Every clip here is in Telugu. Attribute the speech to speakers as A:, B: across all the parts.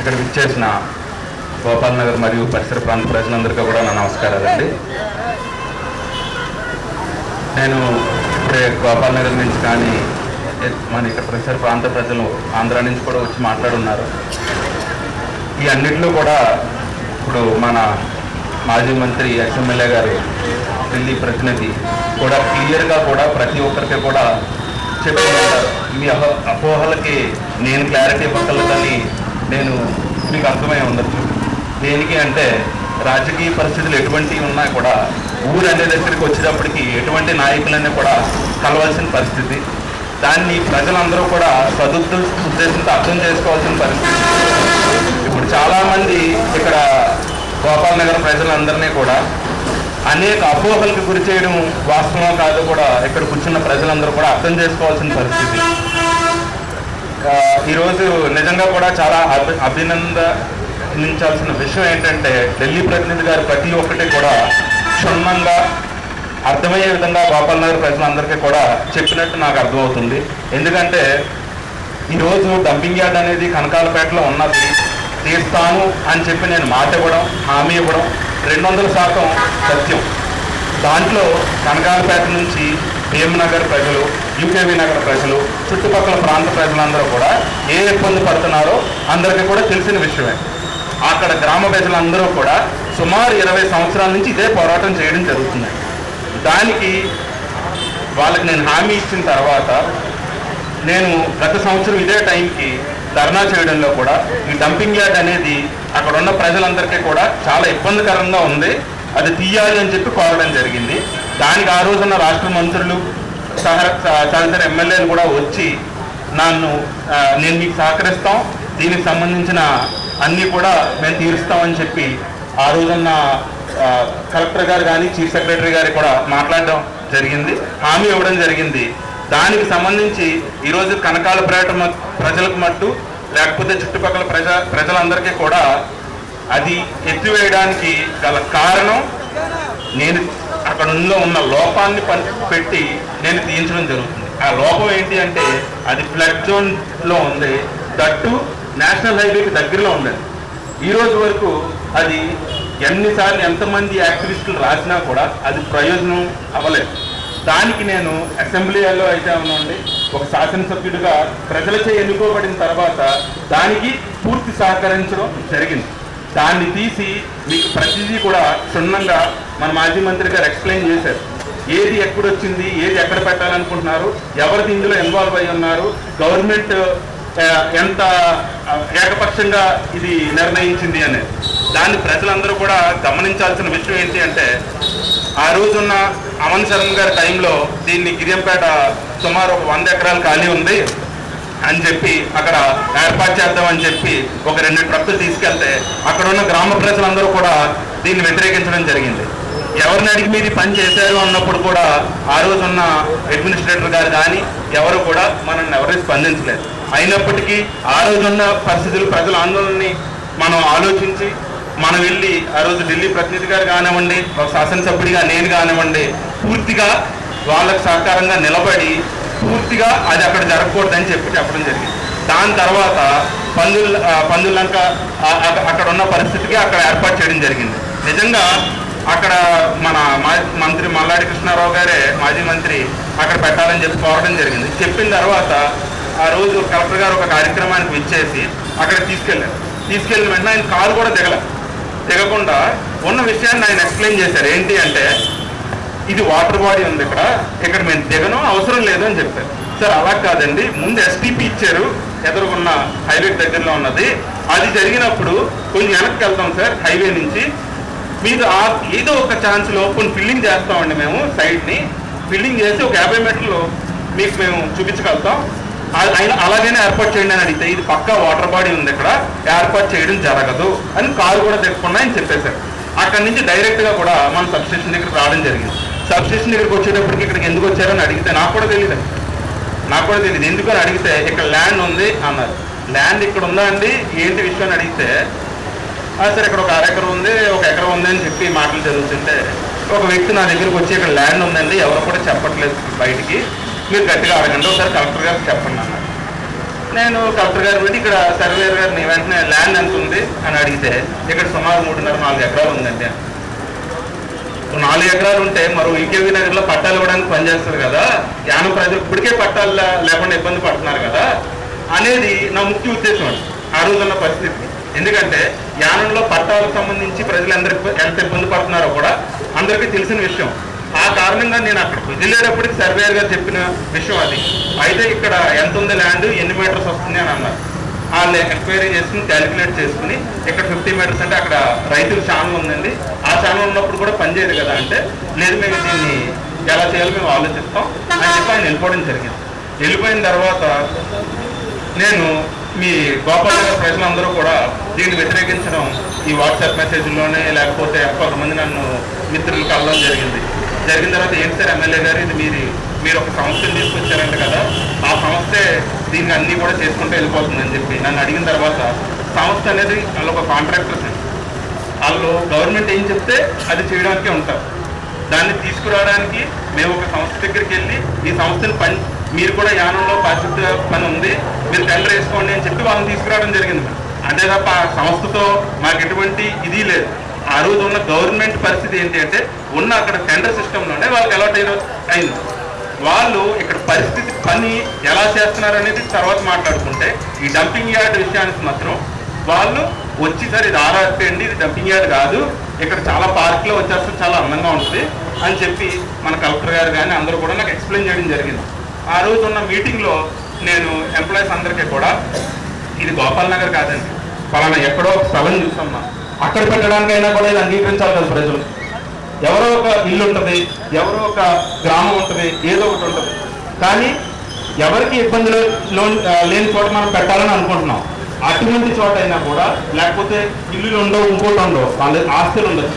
A: ఇక్కడ విచ్చేసిన గోపాల్ నగర్ మరియు పరిసర ప్రాంత ప్రజలందరికీ కూడా నా నమస్కారాలండి నేను ఇప్పుడే గోపాల్ నగర్ నుంచి కానీ మన ఇక్కడ పరిసర ప్రాంత ప్రజలు ఆంధ్ర నుంచి కూడా వచ్చి మాట్లాడున్నారు. ఈ అన్నిట్లో కూడా ఇప్పుడు మన మాజీ మంత్రి ఎక్స్ఎమ్మెల్యే గారు ఢిల్లీ ప్రతినిధి కూడా క్లియర్గా కూడా ప్రతి ఒక్కరికి కూడా చెప్తూ ఉంటారు మీ అపోహలకి నేను క్లారిటీ ఇవ్వగలదని నేను మీకు అర్థమై ఉండొచ్చు. దేనికి అంటే రాజకీయ పరిస్థితులు ఎటువంటివి ఉన్నా కూడా ఊరు అనే దగ్గరికి వచ్చేటప్పటికి ఎటువంటి నాయకులనే కూడా కలవాల్సిన పరిస్థితి. దాన్ని ప్రజలందరూ కూడా సదుద్ద ఉద్దేశంతో అర్థం చేసుకోవాల్సిన పరిస్థితి. ఇప్పుడు చాలామంది ఇక్కడ గోపాల్ నగర్ ప్రజలందరినీ కూడా అనేక అపోహలకు గురి చేయడం వాస్తవం కాదు కూడా ఇక్కడ కూర్చున్న ప్రజలందరూ కూడా అర్థం చేసుకోవాల్సిన పరిస్థితి. ఈరోజు నిజంగా కూడా చాలా అభి అభినందించాల్సిన విషయం ఏంటంటే ఢిల్లీ ప్రతినిధి గారు ప్రతి ఒక్కటి కూడా క్షుణ్ణంగా అర్థమయ్యే విధంగా గోపాల్ నగర్ ప్రజలందరికీ కూడా చెప్పినట్టు నాకు అర్థమవుతుంది. ఎందుకంటే ఈరోజు డంపింగ్ యార్డ్ అనేది కనకాలపేటలో ఉన్నది. తీస్తాను అని చెప్పి నేను మాట ఇవ్వడం హామీ ఇవ్వడం రెండు వందల శాతం సత్యం. దాంట్లో కనకాలపేట నుంచి భీమనగర్ ప్రజలు యూకేవి నగర ప్రజలు చుట్టుపక్కల ప్రాంత ప్రజలందరూ కూడా ఏ ఇబ్బంది పడుతున్నారో అందరికీ కూడా తెలిసిన విషయమే. అక్కడ గ్రామ ప్రజలందరూ కూడా సుమారు ఇరవై సంవత్సరాల నుంచి ఇదే పోరాటం చేయడం జరుగుతుంది. దానికి వాళ్ళకి నేను హామీ ఇచ్చిన తర్వాత నేను గత సంవత్సరం ఇదే టైంకి ధర్నా చేయడంలో కూడా ఈ డంపింగ్ యార్డ్ అనేది అక్కడ ఉన్న ప్రజలందరికీ కూడా చాలా ఇబ్బందికరంగా ఉంది. అది తీయాలి అని చెప్పి కోరడం జరిగింది. దానికి ఆ రోజున రాష్ట్ర మంత్రులు సహర ఎమ్మెల్యేలు కూడా వచ్చి నన్ను నేను మీకు సహకరిస్తాం దీనికి సంబంధించిన అన్నీ కూడా మేము తీరుస్తామని చెప్పి ఆ రోజున్న కలెక్టర్ గారు కానీ చీఫ్ సెక్రటరీ గారు కూడా మాట్లాడడం జరిగింది. హామీ ఇవ్వడం జరిగింది. దానికి సంబంధించి ఈరోజు కనకాల పర్యటన ప్రజలకు మట్టు లేకపోతే చుట్టుపక్కల ప్రజ ప్రజలందరికీ కూడా అది ఎత్తివేయడానికి గల కారణం నేను అక్కడ ఉన్న ఉన్న లోపాన్ని పెట్టి నేను తీయించడం జరుగుతుంది. ఆ లోపం ఏంటి అంటే అది ఫ్లడ్ జోన్లో ఉంది. దట్టు నేషనల్ హైవేకి దగ్గరలో ఉండదు ఈ రోజు వరకు అది ఎన్నిసార్లు ఎంతమంది యాక్టివిస్టులు రాసినా కూడా అది ప్రయోజనం అవ్వలేదు. దానికి నేను అసెంబ్లీలో అయితే ఉన్నాండి ఒక శాసనసభ్యుడిగా ప్రజలచే ఎన్నుకోబడిన తర్వాత దానికి పూర్తి సహకరించడం జరిగింది. దాన్ని తీసి మీకు ప్రతిదీ కూడా క్షుణ్ణంగా మన మాజీ మంత్రి గారు ఎక్స్ప్లెయిన్ చేశారు. ఏది ఎక్కడొచ్చింది ఏది ఎక్కడ పెట్టాలనుకుంటున్నారు ఎవరిది ఇందులో ఇన్వాల్వ్ అయి ఉన్నారు గవర్నమెంట్ ఎంత ఏకపక్షంగా ఇది నిర్ణయించింది అనేది. దాన్ని ప్రజలందరూ కూడా గమనించాల్సిన విషయం ఏంటి అంటే ఆ రోజున్న అమన్ శర్మ గారి టైంలో దీన్ని గిరియంపేట సుమారు ఒక వంద ఎకరాలు ఖాళీ ఉంది అని చెప్పి అక్కడ ఏర్పాటు చేద్దామని చెప్పి ఒక రెండు ట్రక్కులు తీసుకెళ్తే అక్కడ ఉన్న గ్రామ ప్రజలందరూ కూడా దీన్ని వ్యతిరేకించడం జరిగింది. ఎవరిని అడిగి మీరు పని చేశారు అన్నప్పుడు కూడా ఆ రోజు ఉన్న అడ్మినిస్ట్రేటర్ గారు కానీ ఎవరు కూడా మనల్ని ఎవరు స్పందించలేదు. అయినప్పటికీ ఆ రోజు ఉన్న పరిస్థితులు ప్రజల ఆందోళనని మనం ఆలోచించి మనం వెళ్ళి ఆ రోజు ఢిల్లీ ప్రతినిధి గారు కానివ్వండి ఒక శాసనసభ్యుడిగా నేను కానివ్వండి పూర్తిగా వాళ్ళకు సహకారంగా నిలబడి పూర్తిగా అది అక్కడ జరగకూడదని చెప్పి చెప్పడం జరిగింది. దాని తర్వాత పందుల పందులంక అక్కడ ఉన్న పరిస్థితికి అక్కడ ఏర్పాటు చేయడం జరిగింది. నిజంగా అక్కడ మన మా- మంత్రి మల్లాడి కృష్ణారావు గారే మాజీ మంత్రి అక్కడ పెట్టాలని చెప్పి కోరడం జరిగింది. చెప్పిన తర్వాత ఆ రోజు కలెక్టర్ గారు ఒక కార్యక్రమానికి విచ్చేసి అక్కడ తీసుకెళ్ళారు. తీసుకెళ్ళిన వెంటనే ఆయన కాలు కూడా దిగల దిగకుండా ఉన్న విషయాన్ని ఆయన ఎక్స్ప్లెయిన్ చేశారు. ఏంటి అంటే ఇది వాటర్ బాడీ ఉంది ఇక్కడ ఇక్కడ మేము దిగను అవసరం లేదు అని చెప్పారు. సార్ అలా కాదండి. ముందు ఎస్టీపీ ఇచ్చారు. ఎదురుకున్న హైవే దగ్గరలో ఉన్నది. అది జరిగినప్పుడు కొంచెం వెనక్కి వెళ్తాం సార్ హైవే నుంచి. మీరు ఆ ఏదో ఒక ఛాన్స్ ఓపెన్ ఫిల్లింగ్ చేస్తామండి మేము సైడ్ని ఫిల్లింగ్ చేసి ఒక యాభై మీటర్లు మీకు మేము చూపించగలుగుతాం. ఆ- ఆయన అలాగైనా ఏర్పాటు చేయండి అని అడిగితే ఇది పక్కా వాటర్ బాడీ ఉంది ఇక్కడ ఏర్పాటు చేయడం జరగదు అని కారు కూడా తెచ్చుకున్నా అని చెప్పేశారు. అక్కడి నుంచి డైరెక్ట్గా కూడా మన సబ్స్టేషన్ దగ్గరికి రావడం జరిగింది. సబ్స్టేషన్ దగ్గరికి వచ్చేటప్పటికి ఇక్కడికి ఎందుకు వచ్చారని అడిగితే నాకు కూడా తెలియదు నాకు కూడా తెలియదు ఎందుకని అడిగితే ఇక్కడ ల్యాండ్ ఉంది అన్నారు. ల్యాండ్ ఇక్కడ ఉందా అండి? ఏంటి విషయం? అని అడిగితే సార్ ఇక్కడ ఒక అరెకరం ఉంది ఒక ఎకరం ఉంది అని చెప్పి మాటలు చదువుతుంటే ఒక వ్యక్తి నా దగ్గరికి వచ్చి ఇక్కడ ల్యాండ్ ఉందండి ఎవరు కూడా చెప్పట్లేదు బయటికి. మీరు గట్టిగా అడగండి ఒకసారి కలెక్టర్ గారికి చెప్పండి అన్నారు. నేను కలెక్టర్ గారు పెట్టి ఇక్కడ సర్వేయర్ గారిని వెంటనే ల్యాండ్ ఎంత ఉంది అని అడిగితే ఇక్కడ సుమారు మూడున్నర నాలుగు ఎకరాలు ఉందండి. నాలుగు ఎకరాలు ఉంటే మరో ఈకేవీ నగర్లో పట్టాలు ఇవ్వడానికి పనిచేస్తారు కదా యానం ప్రజలు ఇప్పటికే పట్టాలు లేకుండా ఇబ్బంది పడుతున్నారు కదా అనేది నా ముఖ్య ఉద్దేశం అండి. ఆ రోజున్న పరిస్థితి. ఎందుకంటే యానంలో పట్టాలకు సంబంధించి ప్రజలు ఎందరికి ఎంత ఇబ్బంది పడుతున్నారో కూడా అందరికీ తెలిసిన విషయం. ఆ కారణంగా నేను అక్కడ వెళ్ళేటప్పటికి సర్వేయర్ గారు చెప్పిన విషయం అది. అయితే ఇక్కడ ఎంత ఉంది ల్యాండ్ ఎన్ని మీటర్స్ వస్తుంది అని అన్నారు. వాళ్ళు ఎంక్వైరీ చేసుకుని క్యాలిక్యులేట్ చేసుకుని ఇక్కడ ఫిఫ్టీ మీటర్స్ అంటే అక్కడ రైతుల ఛానల్ ఉందండి. ఆ ఛానల్ ఉన్నప్పుడు కూడా పనిచేయదు కదా అంటే లేదు మేము దీన్ని ఎలా చేయాలో మేము ఆలోచిస్తాం అని చెప్పి ఆయన వెళ్ళిపోవడం జరిగింది. వెళ్ళిపోయిన తర్వాత నేను మీ గోపాల్ నగర్ ప్రజలందరూ కూడా దీన్ని వ్యతిరేకించడం ఈ వాట్సాప్ మెసేజ్లోనే లేకపోతే కొంతమంది నన్ను మిత్రులు కలడం జరిగింది. జరిగిన తర్వాత ఏంటి సార్ ఎమ్మెల్యే గారు ఇది మీరు మీరు ఒక సంస్థను తీసుకొచ్చారంట కదా ఆ సంస్థే దీన్ని అన్నీ కూడా చేసుకుంటూ వెళ్ళిపోతుందని చెప్పి నన్ను అడిగిన తర్వాత సంస్థ అనేది వాళ్ళు ఒక కాంట్రాక్టర్స్ వాళ్ళు గవర్నమెంట్ ఏం చెప్తే అది చేయడానికే ఉంటారు. దాన్ని తీసుకురావడానికి మేము ఒక సంస్థ దగ్గరికి వెళ్ళి ఈ సంస్థని పని మీరు కూడా యానంలో బాధ్యత పని ఉంది. మీరు టెండర్ వేసుకోండి అని చెప్పి వాళ్ళని తీసుకురావడం జరిగింది అంటే తప్ప సంస్థతో మాకు ఎటువంటి ఇది లేదు. ఆ రోజు ఉన్న గవర్నమెంట్ పరిస్థితి ఏంటి అంటే ఉన్న అక్కడ టెండర్ సిస్టంలోనే వాళ్ళకి అలాట్ అయిన అయింది. వాళ్ళు ఇక్కడ పరిస్థితి పని ఎలా చేస్తున్నారు అనేది తర్వాత మాట్లాడుకుంటే ఈ డంపింగ్ యార్డ్ విషయానికి మాత్రం వాళ్ళు వచ్చి సార్ ఇది ఇది డంపింగ్ యార్డ్ కాదు. ఇక్కడ చాలా పార్క్లో వచ్చేస్తే చాలా అందంగా ఉంటుంది అని చెప్పి మన కలెక్టర్ గారు కానీ అందరూ కూడా నాకు ఎక్స్ప్లెయిన్ చేయడం జరిగింది. ఆ రోజు ఉన్న మీటింగ్లో నేను ఎంప్లాయీస్ అందరికీ కూడా ఇది గోపాల్ నగర్ కాదండి. పలానా ఎక్కడో ఒక స్థలం చూసామ్మా. అక్కడ పెట్టడానికైనా కూడా ఇది అంగీకరించాలి కదా ప్రజలు. ఎవరో ఒక ఇల్లు ఉంటుంది ఎవరో ఒక గ్రామం ఉంటుంది ఏదో ఒకటి ఉంటుంది. కానీ ఎవరికి ఇబ్బందులు లేని చోట మనం పెట్టాలని అనుకుంటున్నాం. అటువంటి చోట అయినా కూడా లేకపోతే ఇల్లులు ఉండవు ఇంకోటి ఉండవు వాళ్ళ ఆస్తులు ఉండవు.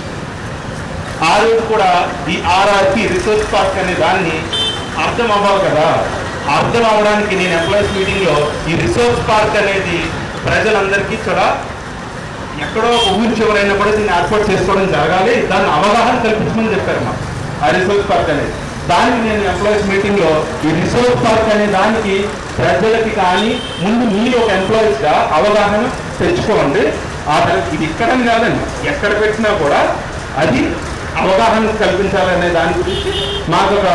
A: ఆ రోజు కూడా ఈ ఆర్ఆర్పి రిసోర్స్ పార్క్ అనే దాన్ని అర్థం అవ్వాలి కదా? అర్థం అవ్వడానికి నేను ఎంప్లాయీస్ మీటింగ్లో ఈ రిసోర్స్ పార్క్ అనేది ప్రజలందరికీ చాలా ఎక్కడో ఊరి చివరైనా కూడా దీన్ని ఏర్పాటు చేసుకోవడం జరగాలి. దాన్ని అవగాహన కల్పించమని చెప్పారు మాకు ఆ రిసోర్స్ పార్క్ అనేది. దానికి నేను ఎంప్లాయీస్ మీటింగ్లో ఈ రిసోర్స్ పార్క్ అనే దానికి ప్రజలకి కానీ ముందు మీరు ఒక ఎంప్లాయీస్గా అవగాహన తెచ్చుకోండి. ఆ ఇది ఇక్కడని కాదండి. ఎక్కడ పెట్టినా కూడా అది అవగాహన కల్పించాలనే దాని గురించి మాకు ఒక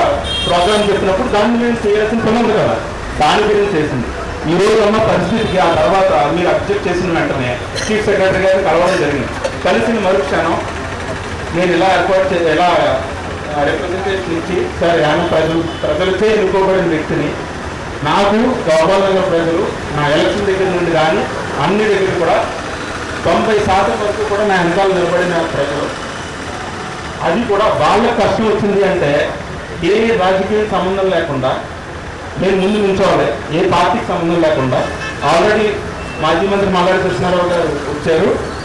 A: ప్రోగ్రామ్ చెప్పినప్పుడు దాన్ని మేము చేయాల్సిన పని ఉంది కదా. దాని గురించి చేసింది. ఈ రోజు ఉన్న పరిస్థితికి ఆ తర్వాత మీరు అబ్జెక్ట్ చేసిన వెంటనే చీఫ్ సెక్రటరీ గారిని కలవడం జరిగింది. కలిసిన మరుక్షణం నేను ఇలా ఏర్పాటు చే ఎలా రిప్రజెంటేషన్ ఇచ్చి సార్ ఆమె ప్రజలు ప్రజలచే ఎన్నుకోబడిన వ్యక్తిని నాకు గోపాల్ నగర్ ప్రజలు నా ఎలక్షన్ దగ్గర నుండి కానీ అన్ని దగ్గర కూడా తొంభై శాతం వరకు కూడా నా వెనకాల నిలబడిన ప్రజలు అది కూడా వాళ్ళ కష్టం వచ్చింది అంటే ఏ రాజకీయ సంబంధం లేకుండా నేను ముందు నిల్చోవాలి. ఏ పార్టీకి సంబంధం లేకుండా. ఆల్రెడీ మాజీ మంత్రి మల్లాడి కృష్ణారావు గారు వచ్చారు.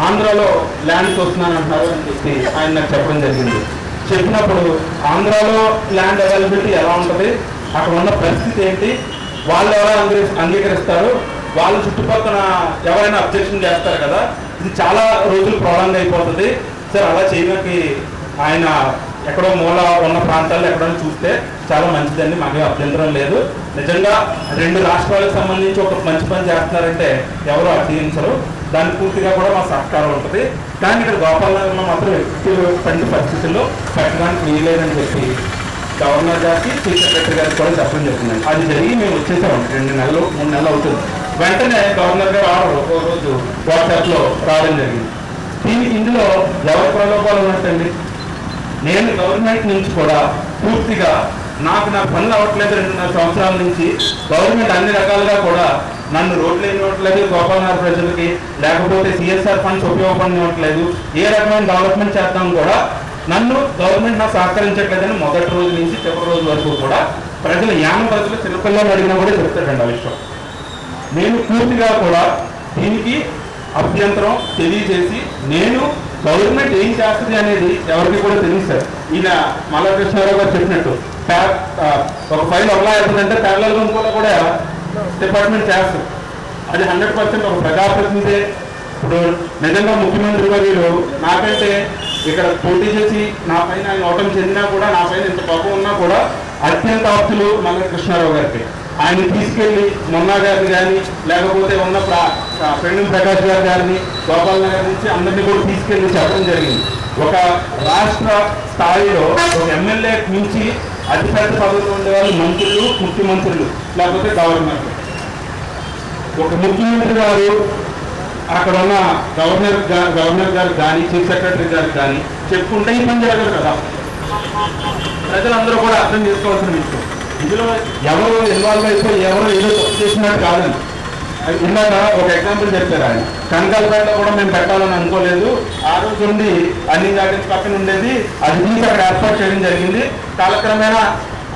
A: ఆంధ్రాలో ల్యాండ్ చూస్తున్నాను అంటున్నారు అని చెప్పి ఆయన నాకు చెప్పడం జరిగింది. చెప్పినప్పుడు ఆంధ్రాలో ల్యాండ్ అవైలబిలిటీ ఎలా ఉంటుంది? అక్కడ ఉన్న పరిస్థితి ఏంటి? వాళ్ళు ఎలా అంగీకరిస్తారు? వాళ్ళ చుట్టుపక్కల ఎవరైనా అబ్జెక్షన్ చేస్తారు కదా? ఇది చాలా రోజులు ప్రాబ్లం అయిపోతుంది. సార్ అలా చేయడానికి ఆయన ఎక్కడో మూల ఉన్న ప్రాంతాల్లో ఎక్కడో చూస్తే చాలా మంచిదండి. మాకే అభ్యంతరం లేదు. నిజంగా రెండు రాష్ట్రాలకు సంబంధించి ఒక మంచి పని చేస్తున్నారంటే ఎవరు అర్థించరు దానికి పూర్తిగా కూడా మా సహకారం ఉంటుంది. కానీ ఇక్కడ గోపాల్ మాత్రం మాత్రం ఎటువంటి పరిస్థితుల్లో పెట్టడానికి వీలేదని చెప్పి గవర్నర్ గారికి చీఫ్ సెక్రటరీ గారికి కూడా చెప్పడం జరిగిందండి. అది జరిగి మేము వచ్చేసాం. రెండు నెలలు మూడు నెలలు అవుతుంది. వెంటనే గవర్నర్ గారు ఆర్డర్ ఒక రోజు వాట్సాప్లో రావడం జరిగింది. దీనికి ఇందులో ఎవరి ప్రలోభాలు ఉన్నట్టండి నేను గవర్నమెంట్ నుంచి కూడా పూర్తిగా నాకు నా పనులు అవ్వట్లేదు రెండున్నర సంవత్సరాల నుంచి. గవర్నమెంట్ అన్ని రకాలుగా కూడా నన్ను రోడ్లు ఇవ్వట్లేదు గోపాలనగర్ ప్రజలకి లేకపోతే సిఎస్ఆర్ ఫండ్స్ ఉపయోగపడినట్లేదు ఏ రకమైన డెవలప్మెంట్ చేద్దాం కూడా నన్ను గవర్నమెంట్ నాకు సహకరించట్లేదని మొదటి రోజు నుంచి చివరి రోజు వరకు కూడా ప్రజలు యాన ప్రజలు చిన్నపిల్లలు అడిగినా కూడా చెప్తారండి ఆ విషయం. నేను పూర్తిగా కూడా దీనికి అభ్యంతరం తెలియజేసి నేను గవర్నమెంట్ ఏం చేస్తుంది అనేది ఎవరికి కూడా తెలియదు సార్. ఈయన మల్లాకృష్ణారావు గారు చెప్పినట్టు ఒక ఫైల్ ఒకలా అవుతుందంటే ప్యారలల్ గుంపులో కూడా డిపార్ట్మెంట్ చేస్తారు అది హండ్రెడ్ పర్సెంట్ ఒక ప్రజాప్రతినిధి. ఇప్పుడు నిజంగా ముఖ్యమంత్రి వర్యులు నాకైతే ఇక్కడ పోటీ చేసి నా పైన ఆయన ఓటమి చెందినా కూడా నా పైన ఇంత కోపం ఉన్నా కూడా అత్యంత ఆప్తులు మల్ల కృష్ణారావు గారికి.
B: ఆయన తీసుకెళ్ళి మొన్న గారిని కానీ లేకపోతే ఉన్న పెండు ప్రకాష్ గారి గారిని గోపాల్ నగర్ నుంచి అందరినీ కూడా తీసుకెళ్ళి చెప్పడం జరిగింది. ఒక రాష్ట్ర స్థాయిలో ఒక ఎమ్మెల్యే నుంచి అతిపెద్ద పదవులు ఉండేవాళ్ళు మంత్రులు ముఖ్యమంత్రులు లేకపోతే గవర్నర్ ఒక ముఖ్యమంత్రి గారు అక్కడ ఉన్న గవర్నర్ గవర్నర్ గారు కానీ చీఫ్ సెక్రటరీ గారు కానీ చెప్పుకుంటే ఈ పని జరగదు కదా. ప్రజలందరూ కూడా అర్థం చేసుకోవాల్సిన విషయం. ఇందులో ఎవరు ఇన్వాల్వ్ అయిపోయి ఎవరు ఏదో తప్పు చేసినట్టు కాదండి అది ఇందాక ఒక ఎగ్జాంపుల్ చెప్పారు ఆయన. కనకాలపేటలో కూడా మేము పెట్టాలని అనుకోలేదు. ఆ రోజు నుండి అన్ని జాగ్రత్త పక్కన ఉండేది. అది తీసి అక్కడ ఏర్పాటు చేయడం జరిగింది. కాలక్రమేణా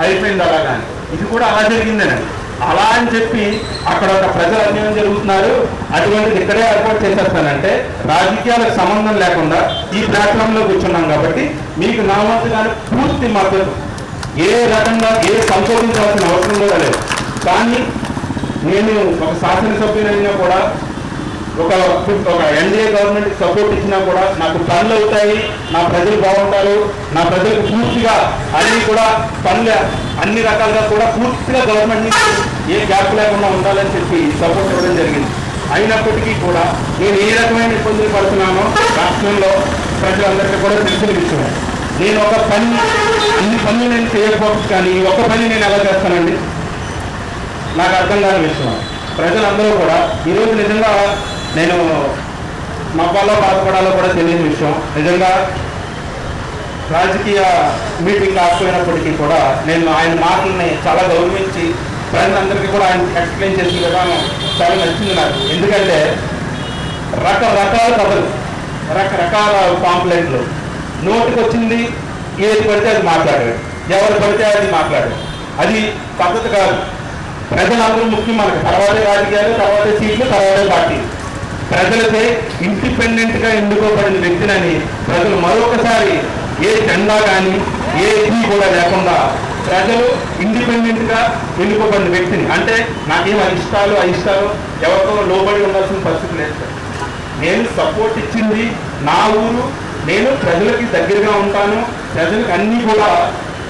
B: అయిపోయింది అలా కానీ ఇది కూడా అలా జరిగిందేనండి అలా అని చెప్పి అక్కడ ఒక ప్రజలు అన్యాయం జరుగుతున్నారు. అటువంటిది ఇక్కడే ఏర్పాటు చేసేస్తానంటే రాజకీయాలకు సంబంధం లేకుండా ఈ ప్లాట్ఫామ్లో కూర్చున్నాం కాబట్టి మీకు నా వంతుగానే పూర్తి మద్దతు. ఏ రకంగా ఏ సంశోధించాల్సిన అవసరం కూడా లేదు. కానీ నేను ఒక శాసనసభ్యునైనా కూడా ఒక ఒక ఎన్డీఏ గవర్నమెంట్ సపోర్ట్ ఇచ్చినా కూడా నాకు పనులు అవుతాయి నా ప్రజలు బాగుంటారు నా ప్రజలకు పూర్తిగా అన్నీ కూడా పనులు అన్ని రకాలుగా కూడా పూర్తిగా గవర్నమెంట్ నుంచి ఏ గ్యాప్ లేకుండా ఉండాలని చెప్పి సపోర్ట్ ఇవ్వడం జరిగింది. అయినప్పటికీ కూడా నేను ఏ రకమైన ఇబ్బందులు పడుతున్నానో రాష్ట్రంలో ప్రజలందరికీ కూడా తెలిసిన విషయం నేను ఒక పని ఇన్ని పనులు నేను చేయకపోవచ్చు కానీ ఈ ఒక్క పని నేను ఎలా చేస్తానండి? నాకు అర్థం కాని విషయం. ప్రజలందరూ కూడా ఈరోజు నిజంగా నేను నవ్వాలో బాధపడాలో కూడా తెలియని విషయం. నిజంగా రాజకీయ మీటింగ్ కాకపోయినప్పటికీ కూడా నేను ఆయన మాటల్ని చాలా గౌరవించి ప్రజలందరికీ కూడా ఆయన ఎక్స్ప్లెయిన్ చేసిన విధానం చాలా నచ్చింది నాకు. ఎందుకంటే రకరకాల కథలు రకరకాల కాంప్లైంట్లు నోటికి వచ్చింది ఏది పడితే అది మాట్లాడాడు. ఎవరు పడితే అది మాట్లాడాడు. అది పద్ధతి కాదు. ప్రజలందరూ ముఖ్యం మనకు. తర్వాతే రాజకీయాలు తర్వాతే సీట్లు తర్వాతే పార్టీ. ప్రజలకే ఇండిపెండెంట్గా ఎన్నుకోబడిన వ్యక్తినని ప్రజలు మరొకసారి ఏ జెండా కానీ ఏ ఇది కూడా లేకుండా ప్రజలు ఇండిపెండెంట్గా ఎన్నుకోబడిన వ్యక్తిని. అంటే నాకేం అయిష్టాలు అయిష్టాలు? ఎవరికో లోబడి ఉండాల్సిన పరిస్థితి లేదు సార్. నేను సపోర్ట్ ఇచ్చింది నా ఊరు నేను ప్రజలకి దగ్గరగా ఉంటాను ప్రజలకు అన్ని కూడా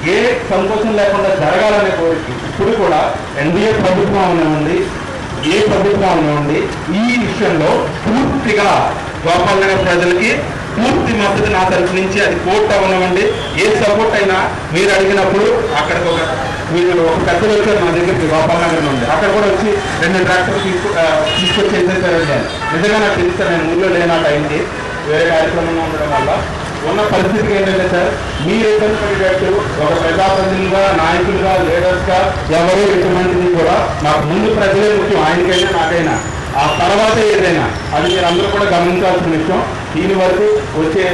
B: ఏ సంకోచం లేకుండా జరగాలనే కోరిక ఇప్పుడు కూడా ఎన్డీఏ ప్రభుత్వం అవనివ్వండి ఏ ప్రభుత్వం అవనివ్వండి ఈ విషయంలో పూర్తిగా గోపాల్ నగర్ ప్రజలకి పూర్తి మద్దతు నా తరఫు నుంచి అది కోర్టు అవనివ్వండి ఏ సపోర్ట్ అయినా మీరు అడిగినప్పుడు అక్కడికి ఒక మీరు ఒక పెద్దలు వచ్చారు మా దగ్గరికి గోపాల్ నగర్ నుండి. అక్కడ కూడా వచ్చి రెండు ట్రాక్టర్లు తీసుకు తీసుకొచ్చి నిజంగా నాకు తెలుస్తాను నేను ఊళ్ళో లేని టైంకి వేరే కార్యక్రమంలో ఉండడం వల్ల ఉన్న పరిస్థితికి ఏంటంటే సార్ మీరు ఇబ్బంది పడేటట్టు ఒక ప్రజాప్రతినిధిగా నాయకులుగా లీడర్స్గా ఎవరో ఎటువంటిది కూడా నాకు ముందు ప్రజలే ముఖ్యం ఆయనకైనా నాకైనా. ఆ తర్వాత ఏదైనా అది మీరు అందరూ కూడా గమనించాల్సిన విషయం. దీని వరకు వచ్చే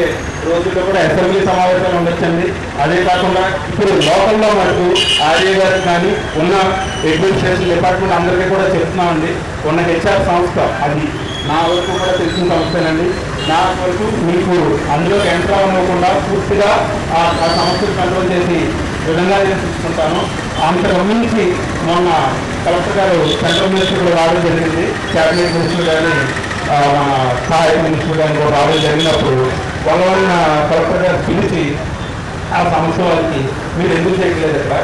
B: రోజుల్లో కూడా అసెంబ్లీ సమావేశాలు ఉండొచ్చండి. అదే కాకుండా ఇప్పుడు లోకల్లో మటుకు ఆర్ఏ గారికి కానీ ఉన్న అడ్మినిస్ట్రేషన్ డిపార్ట్మెంట్ అందరికీ కూడా చెప్తున్నామండి. ఉన్న హెచ్ఆర్ సంస్థ అది నా వరకు కూడా తెలిసిన సంస్థేనండి. నా వరకు మీకు అందులో ఎంటర్ అవ్వకుండా పూర్తిగా ఆ ఆ సమస్యలు కంట్రోల్ చేసి విధంగా నేను చూసుకుంటాను. అంత గమనించి మొన్న కలెక్టర్ గారు సెంట్రల్ మినిస్టర్ కూడా రావడం జరిగింది. క్యాబినెట్ మినిస్టర్ కానీ మన సహాయక మినిస్టర్ కానీ కూడా రావడం జరిగినప్పుడు వాళ్ళ వాళ్ళ కలెక్టర్ గారు పిలిచి ఆ సమస్య వాళ్ళకి మీరు ఎందుకు చేయట్లేదు ఇక్కడ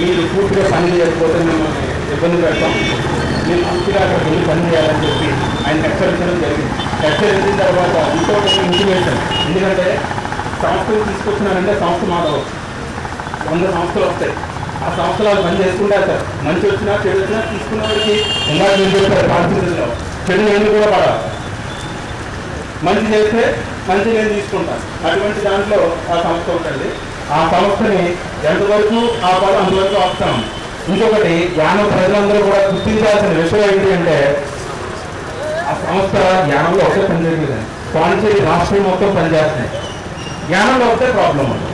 B: మీరు పూర్తిగా పని చేయకపోతే మిమ్మల్ని ఇబ్బంది పెడతాం. మీరు పూర్తిగా అక్కడ వెళ్ళి పని చేయాలని చెప్పి ఆయన హెచ్చరించడం జరిగింది. హెచ్చరించిన తర్వాత ఇంకొక ఇంటిమేషన్ ఎందుకంటే సంస్థలు తీసుకొచ్చినారంటే సంస్థ మాదవచ్చు వంద సంస్థలు వస్తాయి. ఆ సంస్థలు వాళ్ళు పని చేసుకుంటారు సార్. మంచి వచ్చినా చెడు వచ్చినా తీసుకున్న వాడికి ఇందాక నేను చెప్పారు చెడు ఎందుకు కూడా పడాలి మంచి చేస్తే మంచి నేను తీసుకుంటాను. అటువంటి దాంట్లో ఆ సంస్థ ఉంటుంది ఆ సంస్థని ఎంతవరకు ఆపాలో అంతవరకు వస్తాము ఇంకొకటి జ్ఞానం ప్రజలందరూ కూడా గుర్తించాల్సిన విషయం ఏంటి అంటే ఆ సంస్థ జ్ఞానంలో ఒకటే పనిచేయలేదు పాండిచేరి రాష్ట్రం మొత్తం పనిచేస్తున్నాయి జ్ఞానంలో ఒకటే ప్రాబ్లం ఉంది.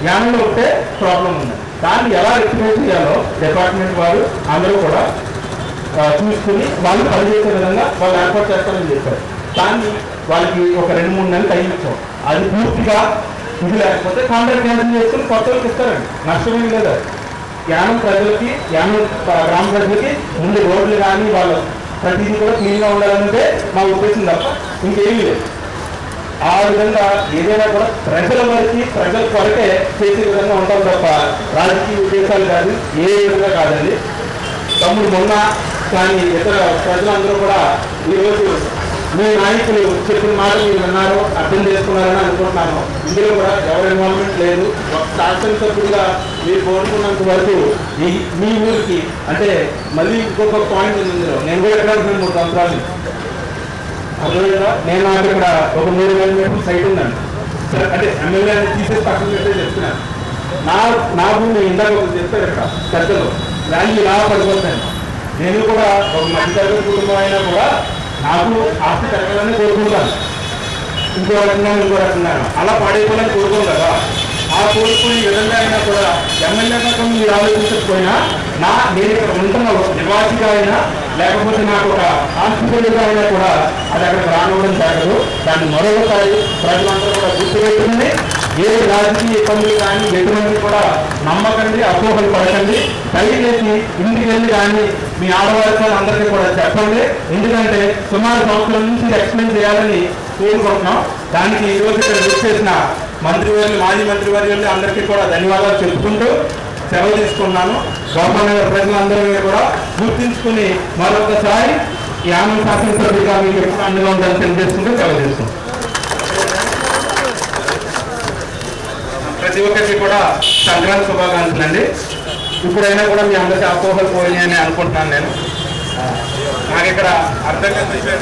B: జ్ఞానంలో ఒకటే ప్రాబ్లం ఉంది. దాన్ని ఎలా రెక్టిఫై చేయాలో డిపార్ట్మెంట్ వారు అందరూ కూడా చూసుకుని వాళ్ళు పనిచేసే విధంగా వాళ్ళు ఏర్పాటు చేస్తారని చెప్పారు. దాన్ని వాళ్ళకి ఒక రెండు మూడు నెలలు టైం ఇచ్చాం. అది పూర్తిగా ఇది లేకపోతే కాంట్రాక్ట్ క్యాన్సిల్ చేసుకుని కొత్త వాళ్ళకి ఇస్తారండి. నష్టమేం లేదు యానం ప్రజలకి యానం గ్రామ ప్రజలకి ముందు రోడ్లు కానీ వాళ్ళ ప్రతిదీ కూడా క్లీన్గా ఉండాలంటే మా ఉద్దేశం తప్ప ఇంకేమీ లేదు. ఆ విధంగా ఏదైనా కూడా ప్రజల వరకు ప్రజల కొరకే చేసే విధంగా ఉంటాం తప్ప రాజకీయ ఉద్దేశాలు కాదు ఏ విధంగా కాదండి. తమ్ముడు మొన్న కానీ ఇతర ప్రజలందరూ కూడా ఈరోజు మీ నాయకులు చెప్పిన మాట మీరు విన్నారు అర్థం చేసుకున్నారని అనుకుంటున్నాను. ఇందులో కూడా ఎవరి ఇన్వాల్వ్మెంట్ లేదు. ఒక శాసనసభ్యుడిగా మీరు కోరుకున్నంత వరకు మీ మీ ఊరికి అంటే మళ్ళీ ఇంకొక పాయింట్ ఉంది ఇందులో. నేను కూడా ఎక్కడ ఉంటున్నాను మూడు సంవత్సరాలు. నుంచి అర్థమైందా? నేను నాకు ఇక్కడ ఒక మూడు వేల మీటర్ల సైట్ ఉందండి. సరే అంటే ఎమ్మెల్యే తీసేసి పక్కన పెట్టే చెప్తున్నాను. నా నా భూమి ఇందాక ఒకరు చెప్పారు ఇక్కడ పెద్దలు. దాన్ని ఇలా పడిపోతాను నేను కూడా ఒక మధ్యతరగతి కుటుంబం అయినా కూడా నాకు ఆస్తి పెరగాలని కోరుకుంటాను. ఇంకో రకంగా ఇంకో రకంగా. అలా పాడైపోవాలని కోరుకోం కదా. ఆ కోరుకునే విధంగా అయినా కూడా ఎమ్మెల్యే రకం మీరు ఆలోచించకపోయినా నా నేను ఇక్కడ ఉంటున్న నివాసిగా అయినా లేకపోతే నాకు ఒక హాస్పిటల్గా అయినా కూడా అది అక్కడికి రానివ్వడం జరగదు. దాన్ని మరొకసారి ప్రజలందరూ కూడా గుర్తుపెట్టుకుని ఏ రాజకీయ ఇబ్బందులు కానీ ఎటువంటి కూడా నమ్మకండి అపోహలు పడకండి. దయచేసి ఇంటికి వెళ్ళి కానీ మీ ఆడవారితో అందరికీ కూడా చెప్పండి. ఎందుకంటే సుమారు సంవత్సరం నుంచి ఎక్స్ప్లెయిన్ చేయాలని కోరుకుంటున్నాం. దానికి ఈ రోజు ఇక్కడ విచ్చేసిన చేసిన మంత్రివర్యులు మాజీ మంత్రివర్యులు అందరికీ కూడా ధన్యవాదాలు చెప్పుకుంటూ సెలవు తీసుకున్నాను. గవర్నమెంట్ ప్రజలందరినీ కూడా గుర్తించుకుని మరొకసారి ఈ ఆనంద శాసనసభ్యుగా మీకు ఎప్పుడు అండగా ఉండాలని తెలియజేసుకుంటూ సెలవు తీసుకుంటాం ప్రతి ఒక్కరికి కూడా సంక్రాంతి శుభాకాంక్షలు అండి ఇప్పుడైనా కూడా మీ అందరికీ అపోహలు పోయినాయని అనుకుంటున్నాను నేను. నాకు ఇక్కడ అర్థం ఏంటంటే-